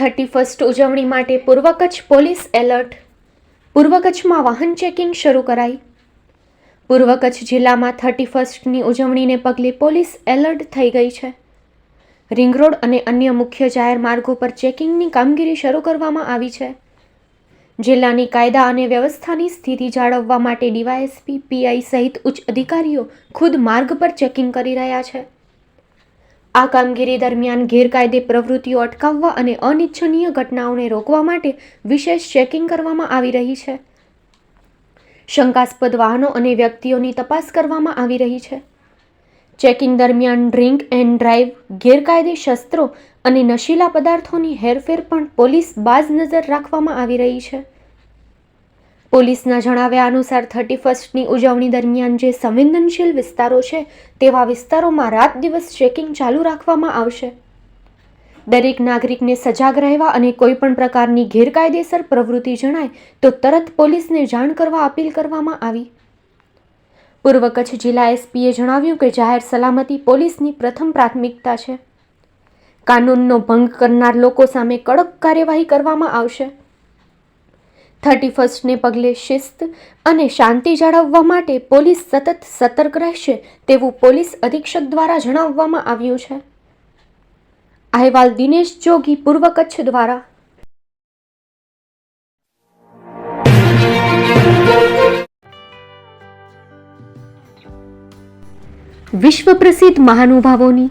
Thirty first ઉજવણી માટે પૂર્વ કચ્છ પોલીસ એલર્ટ. પૂર્વ કચ્છમાં વાહન ચેકિંગ શરૂ કરાઈ. પૂર્વ કચ્છ જિલ્લામાં થર્ટી ફર્સ્ટની ઉજવણીને પગલે પોલીસ એલર્ટ થઈ ગઈ છે. રિંગ રોડ અને અન્ય મુખ્ય જાહેર માર્ગો પર ચેકિંગની કામગીરી શરૂ કરવામાં આવી છે. જિલ્લાની કાયદા અને વ્યવસ્થાની સ્થિતિ જાળવવા માટે ડીવાયએસપી, પીઆઈ સહિત ઉચ્ચ અધિકારીઓ ખુદ માર્ગ પર ચેકિંગ કરી રહ્યા છે. આ કામગીરી દરમિયાન ગેરકાયદે પ્રવૃત્તિઓ અટકાવવા અને અનિચ્છનીય ઘટનાઓને રોકવા માટે વિશેષ ચેકિંગ કરવામાં આવી રહી છે. શંકાસ્પદ વાહનો અને વ્યક્તિઓની તપાસ કરવામાં આવી રહી છે. ચેકિંગ દરમિયાન ડ્રિંક એન્ડ ડ્રાઈવ, ગેરકાયદે શસ્ત્રો અને નશીલા પદાર્થોની હેરફેર પણ પોલીસ બાજ નજર રાખવામાં આવી રહી છે. પોલીસના જણાવ્યા અનુસાર થર્ટી ફર્સ્ટની ઉજવણી દરમિયાન જે સંવેદનશીલ વિસ્તારો છે, તેવા વિસ્તારોમાં રાત દિવસ ચેકિંગ ચાલુ રાખવામાં આવશે. દરેક નાગરિકને સજાગ રહેવા અને કોઈપણ પ્રકારની ગેરકાયદેસર પ્રવૃત્તિ જણાય, તો તરત પોલીસને જાણ કરવા અપીલ કરવામાં આવી. પૂર્વ કચ્છ જિલ્લા એસપીએ જણાવ્યું કે જાહેર સલામતી પોલીસની પ્રથમ પ્રાથમિકતા છે. કાનૂનનો ભંગ કરનાર લોકો સામે કડક કાર્યવાહી કરવામાં આવશે. થર્ટી ફર્સ્ટને પગલે શિસ્ત અને શાંતિ જાળવવા માટે પોલીસ સતત સતર્ક રહેશે તેવું પોલીસ અધિક્ષક દ્વારા જણાવવામાં આવ્યું છે. અહેવાલ દિનેશ જોગી, પૂર્વ કચ્છ દ્વારા. વિશ્વ પ્રસિદ્ધ મહાનુભાવોની